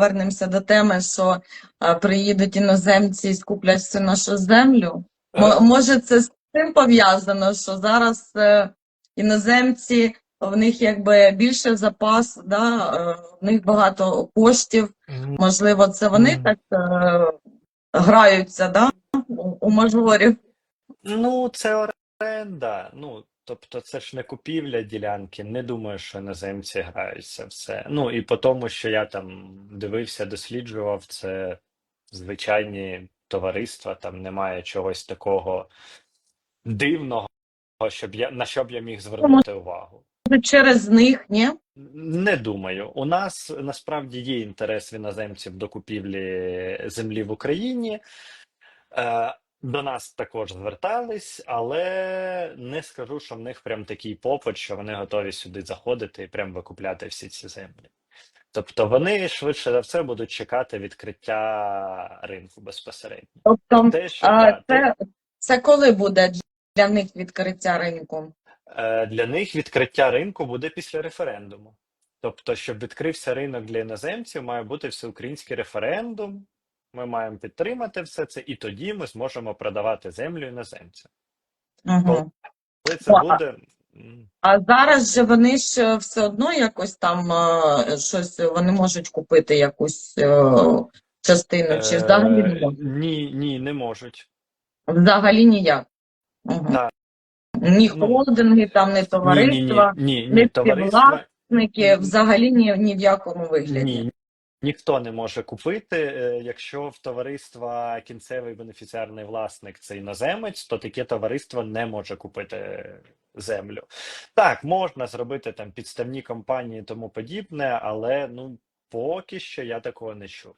повернемося до теми, що е, приїдуть іноземці і скуплять всю нашу землю. Е, Може, це з тим пов'язано, що зараз е, іноземці, в них якби більше запас, да, е, в них багато коштів. м, Можливо, це вони так е, граються, да, у, у мажорів. Ну, це оренда. Ну, тобто, це ж не купівля ділянки. Не думаю, що іноземці граються в це. Ну, і по тому, що я там дивився, досліджував, це звичайні товариства, там немає чогось такого дивного, щоб я на що б я міг звернути увагу. Через них, ні? Не думаю. У нас насправді є інтерес в іноземців до купівлі землі в Україні. До нас також звертались, але не скажу, що в них прям такий попит, що вони готові сюди заходити і прям викупляти всі ці землі. Тобто вони швидше за все будуть чекати відкриття ринку безпосередньо. Тобто, Те, що а, да, це, це коли буде для них відкриття ринку? Е, Для них відкриття ринку буде після референдуму. Тобто, щоб відкрився ринок для іноземців, має бути всеукраїнський референдум. Ми маємо підтримати все це, і тоді ми зможемо продавати землю іноземцям. Угу. Коли це а- буде, А зараз же вони ж все одно якось там е, щось вони можуть купити якусь е, частину, чи взагалі не е, можуть? ні, ні, не можуть. Взагалі ніяк. Угу. Так. Ні Ну, холдинги, там, ні Ні, ні, товариства, ні, ні, ні, товариства. власники, взагалі ні, ні в якому вигляді. Ні, ніхто не може купити. Е, Якщо в товариства кінцевий бенефіціарний власник це іноземець, то таке товариство не може купити землю. Так, можна зробити там підставні компанії і тому подібне, але ну поки що я такого не чув.